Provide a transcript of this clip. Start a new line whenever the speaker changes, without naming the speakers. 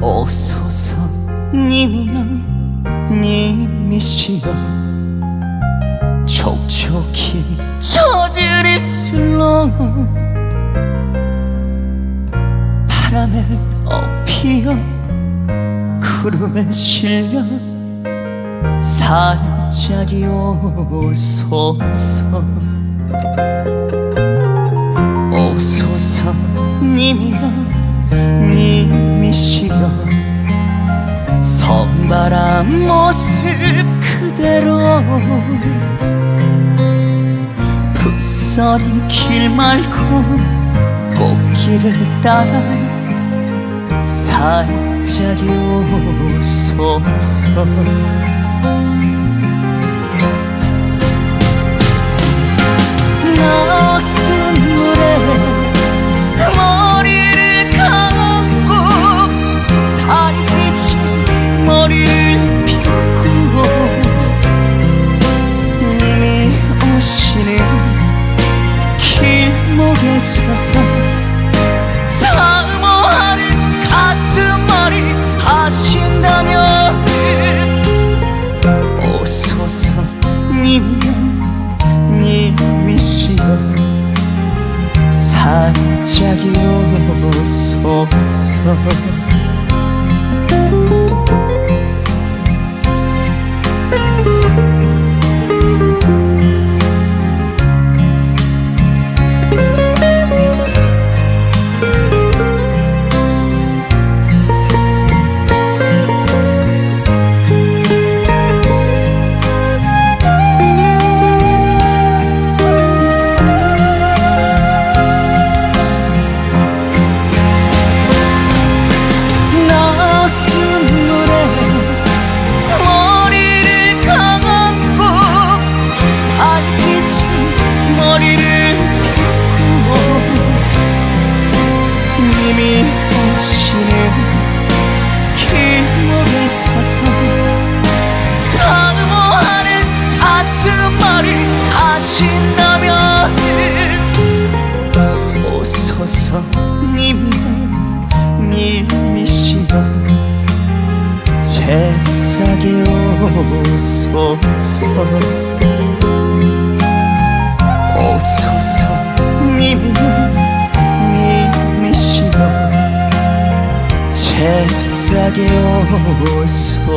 오소서 님이여 님이시여. 촉촉히 저질이 슬러 바람에 엎이어 구름에 실려 살짝이 오소서. 오소서 님이여 성바람 모습 그대로 풋서린 길 말고 꽃길을 따라 살짝이 오소서 오소 잽싸게 오소서. 오소서. 님이여 님이시여. 잽싸게 오소서